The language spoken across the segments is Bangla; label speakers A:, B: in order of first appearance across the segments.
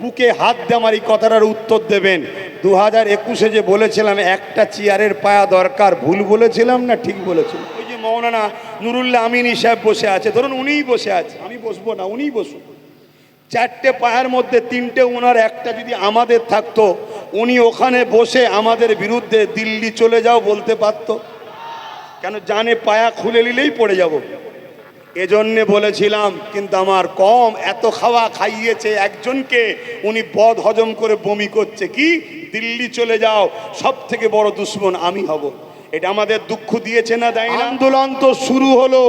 A: বুকে হাত আমার এই কথাটার উত্তর দেবেন। দু হাজার একুশে যে বলেছিলাম, একটা চেয়ারের পায়া দরকার, ভুল বলেছিলাম না ঠিক বলেছিলাম? ওই যে মৌলানা নুরুল্লাহ আমিনী সাহেব বসে আছে, ধরুন উনিই বসে আছে, আমি বসবো না, উনিই বসুন চারটে পায়ের মধ্যে তিনটে ওনার একটা যদি আমাদের থাকতো, উনি ওখানে বসে আমাদের বিরুদ্ধে দিল্লি চলে যাও বলতে পারতো। কেন জানে পায়া খুলে নিলেই পড়ে যাব। এজন্যে বলেছিলাম, কিন্তু আমার কম এত খাওয়া খাইয়েছে একজনকে, উনি বদ হজম করে বমি করছে। কি? দিল্লি চলে যাও সব থেকে বড় দুশ্মন আমি হব। এটা আমাদের দুঃখ দিয়েছে না দেয় আন্দোলন তো শুরু হলো,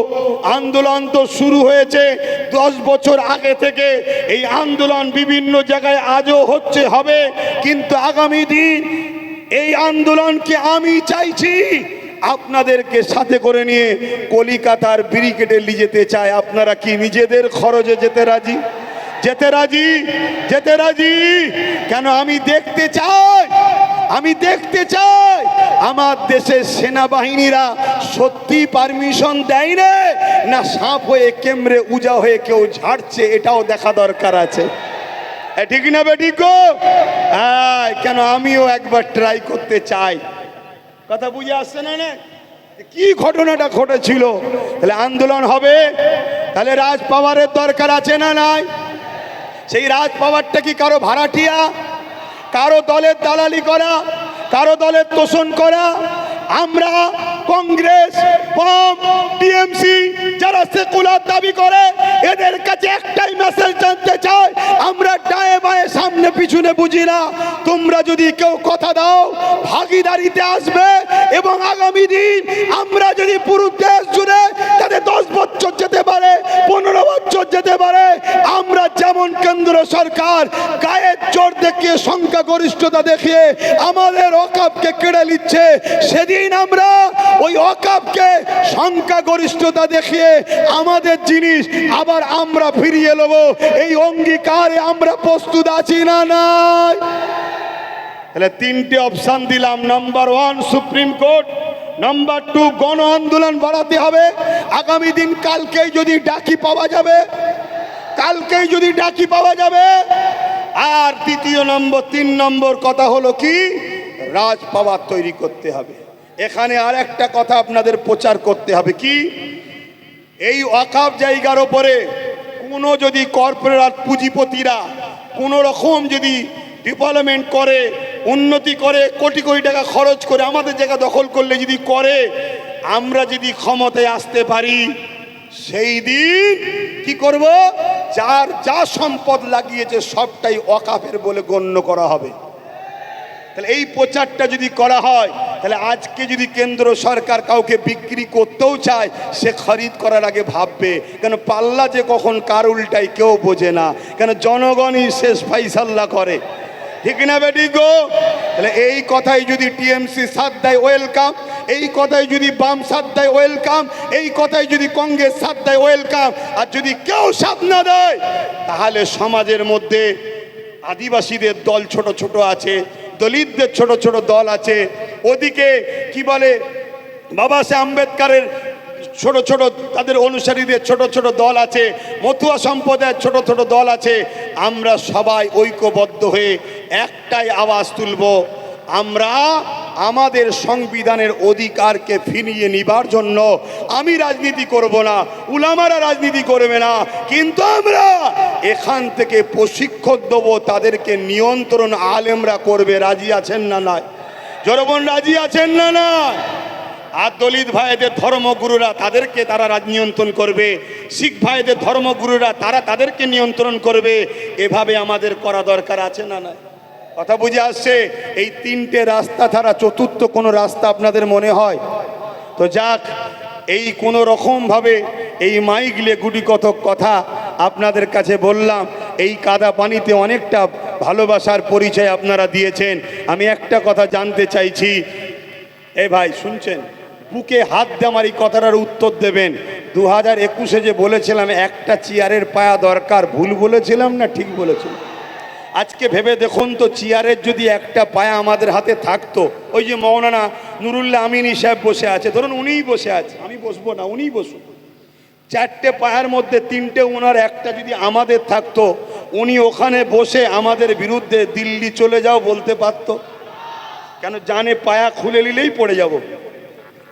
A: আন্দোলন তো শুরু হয়েছে দশ বছর আগে থেকে। এই আন্দোলন বিভিন্ন জায়গায় আজও হচ্ছে, হবে। কিন্তু আগামী দিন এই আন্দোলনকে আমি চাইছি আপনাদেরকে সাথে করে নিয়ে কলিকাতার নিয়ে যেতে চায়, আপনারা কি নিজেদের খরচে যেতে রাজি? যেতে রাজি? যেতে রাজি? কেন আমি দেখতে চাই? আমি দেখতে চাই। আমার দেশের সেনাবাহিনীরা সত্যি পারমিশন দেয় রে না সাপ হয়ে কেমরে উজা হয়ে কেউ ঝাড়ছে, এটাও দেখা দরকার আছে। ঠিক না বেঠিক গো? হ্যাঁ কেন আমিও একবার ট্রাই করতে চাই। কথা বুঝে আসছে না কি ঘটনাটা ঘটেছিল? তাহলে আন্দোলন হবে? তাহলে রাজ পাওয়ারের দরকার আছে না নাই? সেই রাজ পাওয়ারটা কি কারও ভাড়াটিয়া? কারও দলের দালালি করা? কারও দলের তোষণ করা? আমরা কংগ্রেস বাম টিএমসি যারা সেকুলার দাবি করে, এদের কাছে একটাই মেসেজ জানতে চাই, আমরা ডায়ে বায়ে সামনে পিছনে বুঝি না। তোমরা যদি কেউ কথা দাও, ভাগিদারিতে আসবে। এবং আগামী দিন আমরা যদি পুরো দেশ জুড়ে তাদের দশ বছর যেতে পারে, পনেরো বছর যেতে পারে, আমরা যেমন কেন্দ্র সরকার গায়ের জোর দেখিয়ে সংখ্যাগরিষ্ঠতা দেখিয়ে আমাদের অকাপকে কেড়ে নিচ্ছে, সেদিন আমরা ওই অকাপকে সংখ্যাগরিষ্ঠতা দেখিয়ে আমাদের জিনিস আবার আমরা ফিরিয়ে নেব। এই অঙ্গীকারে আমরা প্রস্তুত আছি না নাই? তাহলে তিনটে অপশান দিলাম। Number one supreme court number two গণ আন্দোলন বাড়াতে হবে। আগামী দিন কালকেই যদি ডাকি পাওয়া যাবে, কালকেই যদি ডাকি পাওয়া যাবে। আর দ্বিতীয় নম্বর, তিন নম্বর কথা হলো কি? রাজ পাওয়ার তৈরি করতে হবে। এখানে আর একটা কথা আপনাদের প্রচার করতে হবে কি? এই অকাপ জায়গার ওপরে কোনো যদি কর্পোরেট পুঁজিপতিরা কোনো রকম যদি ডেভেলপমেন্ট করে উন্নতি করে, কোটি কোটি টাকা খরচ করে আমাদের জায়গা দখল করলে যদি করে, আমরা যদি ক্ষমতায় আসতে পারি, সেই দিন কি করব? যার যা সম্পদ লাগিয়েছে সবটাই অকাপের বলে গণ্য করা হবে। তাহলে এই প্রচারটা যদি করা হয়, তাহলে আজকে যদি কেন্দ্র সরকার কাউকে বিক্রি করতেও চায়, সে খরিদ করার আগে ভাববে, কেন পাল্লা যে কখন কার উল্টাই কেউ বোঝে না, কেন জনগণই শেষ ফাইসাল্লা করে। ঠিক না বেটি গো? তাহলে এই কথাই যদি টিএমসি সাথ দেয় ওয়েলকাম এই কথাই যদি বাম সাথ দেয় ওয়েলকাম এই কথাই যদি কংগ্রেস সাথ দেয় ওয়েলকাম আর যদি কেউ সাথ না দেয়, তাহলে সমাজের মধ্যে আদিবাসীদের দল ছোট ছোট আছে, দলিতদের ছোট ছোট দল আছে। ওদিকে কি বলে বাবা সাহেব আম্বেদকারের ছোট ছোট তাদের অনুসারীদের ছোট ছোট দল আছে, মতুয়া সম্প্রদায়ের ছোট ছোট দল আছে, আমরা সবাই ঐক্যবদ্ধ হয়ে একটাই আওয়াজ তুলব, আমরা আমাদের সংবিধানের অধিকারকে ফিরিয়ে নিবার জন্য আমি রাজনীতি করব না, উলামারা রাজনীতি করবে না, কিন্তু আমরা এখান থেকে প্রশিক্ষণ দেবো, তাদেরকে নিয়ন্ত্রণ আলেমরা করবে, রাজি আছেন না নয় জনগণ রাজি আছেন না না আর দলিত ভাইদের ধর্মগুরুরা তাদেরকে তারা রাজ নিয়ন্ত্রণ করবে। শিখ ভাইদের ধর্মগুরুরা তারা তাদেরকে নিয়ন্ত্রণ করবে। এভাবে আমাদের করা দরকার আছে না না কথা বুঝে আসছে? এই তিনটে রাস্তা ছাড়া চতুর্থ কোনো রাস্তা আপনাদের মনে হয়? তো যাক, এই কোনো রকমভাবে এই মাইগলে গুটি কতক কথা আপনাদের কাছে বললাম। এই কাদা পানিতে অনেকটা ভালোবাসার পরিচয় আপনারা দিয়েছেন। আমি একটা কথা জানতে চাইছি। এ ভাই, শুনছেন? বুকে হাত দিয়ে আমার এই কথাটার উত্তর দেবেন। দু হাজার একুশে যে বলেছিলাম, একটা চেয়ারের পায়া দরকার, ভুল বলেছিলাম না ঠিক বলেছিলাম? আজকে ভেবে দেখুন তো, চেয়ারের যদি একটা পায়া আমাদের হাতে থাকতো, ওই যে মৌলানা নুরুল্লাহ আমিনী সাহেব বসে আছে, ধরুন উনিই বসে আছে, আমি বসবো না, উনিই বসুন চারটে পায়ের মধ্যে তিনটে ওনার একটা যদি আমাদের থাকতো, উনি ওখানে বসে আমাদের বিরুদ্ধে দিল্লি চলে যাও বলতে পারত। কেন জানে পায়া খুলে নিলেই পড়ে যাব?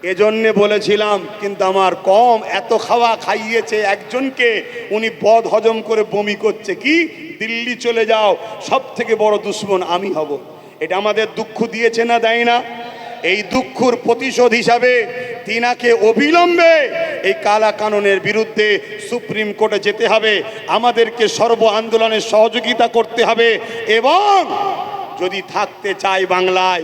A: এজন্যে বলেছিলাম, কিন্তু আমার কম এত খাওয়া খাইয়েছে একজনকে, উনি পদ হজম করে বমি করছে। কি? দিল্লি চলে যাও সব থেকে বড় দুশ্মন আমি হব। এটা আমাদের দুঃখ দিয়েছে না দেয় না? এই দুঃখর প্রতিশোধ হিসাবে তিনাকে অবিলম্বে এই কালা কানুনের বিরুদ্ধে সুপ্রিম কোর্টে যেতে হবে। আমাদেরকে সর্ব আন্দোলনে সহযোগিতা করতে হবে এবং যদি থাকতে চাই বাংলায়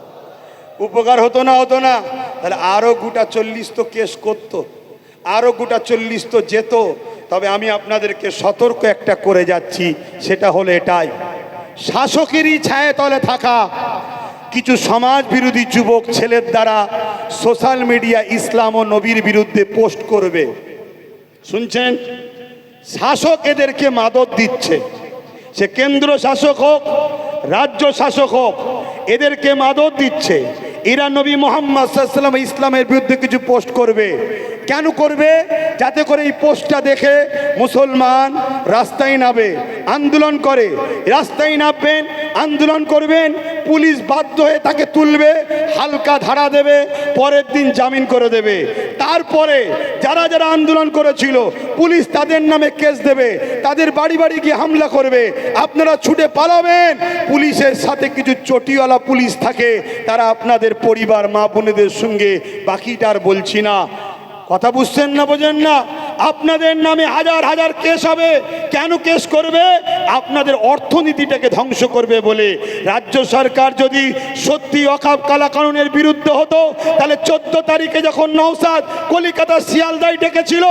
A: উপকার হতো না হতো না। তাহলে আরও গোটা চল্লিশ তো কেস করতো আরও গোটা চল্লিশ তো যেত। তবে আমি আপনাদেরকে সতর্ক একটা করে যাচ্ছি, সেটা হলো এটাই। শাসকেরই ছায়া তলে থাকা, কিছু সমাজ বিরোধী যুবক ছেলের দ্বারা সোশ্যাল মিডিয়া ইসলাম ও নবীর বিরুদ্ধে পোস্ট করবে। শুনছেন? শাসক এদেরকে মাদত দিচ্ছে। সে কেন্দ্র শাসক হোক, রাজ্য শাসক হোক, এদেরকে মাদত দিচ্ছে। ইরা নবী মোহাম্মদ সাল্লাম ইসলামের বিরুদ্ধে কিছু পোস্ট করবে। কেন করবে? যাতে করে এই পোস্টটা দেখে মুসলমান রাস্তায় নামে, আন্দোলন করে। রাস্তায় নামবেন, আন্দোলন করবেন, পুলিশ বাধ্য হয়ে তাকে তুলবে, হালকা ধারা দেবে, পরের দিন জামিন করে দেবে। তারপরে যারা যারা আন্দোলন করেছিল, পুলিশ তাদের নামে কেস দেবে, তাদের বাড়ি বাড়ি গিয়ে হামলা করবে, আপনারা ছুটে পালাবেন। পুলিশের সাথে কিছু চটিওয়ালা পুলিশ থাকে, তারা আপনাদের পরিবার, মা বোনেদের সঙ্গে, বাকিটা আর বলছি না। কথা বুঝছেন না বোঝেন না? আপনাদের নামে হাজার হাজার কেস হবে। কেন কেস করবে? আপনাদের অর্থনীতিটাকে ধ্বংস করবে বলে। রাজ্য সরকার যদি সত্যি অকাপ কালা কানুনের বিরুদ্ধে হতো, তাহলে চোদ্দ তারিখে যখন নৌসাদ কলিকাতা শিয়ালদাই ডেকেছিল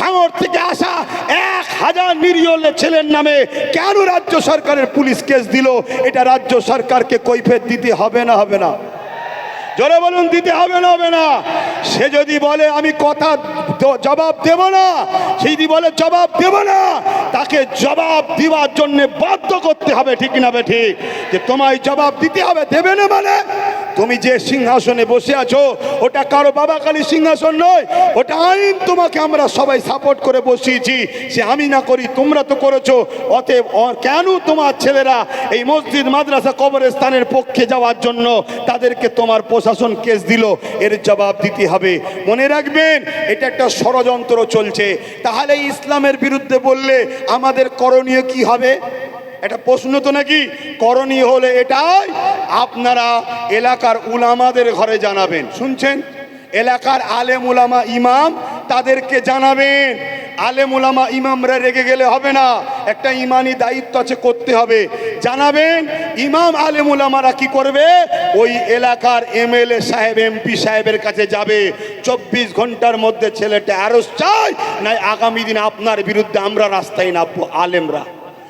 A: ভাঙর থেকে আসা এক হাজার নিরীহ ছেলের নামে কেন রাজ্য সরকারের পুলিশ কেস দিল? এটা রাজ্য সরকারকে কৈফেত দিতে হবে না হবে না। জোরে বলুন, দিতে হবে না হবে না। সে যদি বলে, আমি কথা জবাব দেব না সে যদি বলে, জবাব দেব না, তাকে জবাব দিবার জন্য বাধ্য করতে হবে, ঠিক না বে ঠিক? যে তোমায় জবাব দিতে হবে, দেবে না মানে তুমি যে সিংহাসনে বসে আছো, ওটা কারও বাবা কালী সিংহাসন নয়, ওটা আইন তোমাকে আমরা সবাই সাপোর্ট করে বসিয়েছি। সে আমি না করি, তোমরা তো করেছ। অতএব কেন তোমার ছেলেরা এই মসজিদ, মাদ্রাসা কবরস্থানের পক্ষে যাওয়ার জন্য তাদেরকে তোমার প্রশাসন কেস দিল? এর জবাব দিতে হবে। মনে রাখবেন, এটা একটা ষড়যন্ত্র চলছে। তাহলে ইসলামের বিরুদ্ধে বললে আমাদের করণীয় কি হবে? এটা প্রশ্ন তো নাকি? করণীয় হলে এটাই আপনারা এলাকার উলামাদের ঘরে জানাবেন। শুনছেন? এলাকার আলেম উলামা ইমাম তাদেরকে জানাবেন। আলেম উলামা ইমামরা রেগে গেলে হবে না। একটা ইমানি দায়িত্ব আছে, করতে হবে। জানাবেন, ইমাম আলেম উলামারা কি করবে? ওই এলাকার এমএলএ সাহেব, এমপি সাহেবের কাছে যাবে। চব্বিশ ঘণ্টার মধ্যে ছেলেটা আরও চাই নাই আগামী দিন আপনার বিরুদ্ধে আমরা রাস্তায় নামবো, আলেমরা।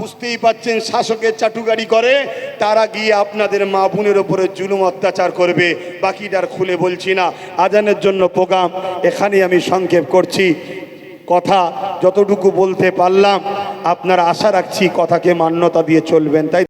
A: বুঝতেই পাচ্ছেন, শাসকের চাটুগাড়ি করে, তারা গিয়ে আপনাদের মা বোনের ওপরে জুলুম অত্যাচার করবে। বাকিটার খুলে বলছি না। আজানের জন্য প্রোগ্রাম এখানে আমি সংক্ষেপ করছি। কথা যতটুকু বলতে পারলাম, আপনারা আশা রাখছি কথাকে মান্যতা দিয়ে চলবেন। তাই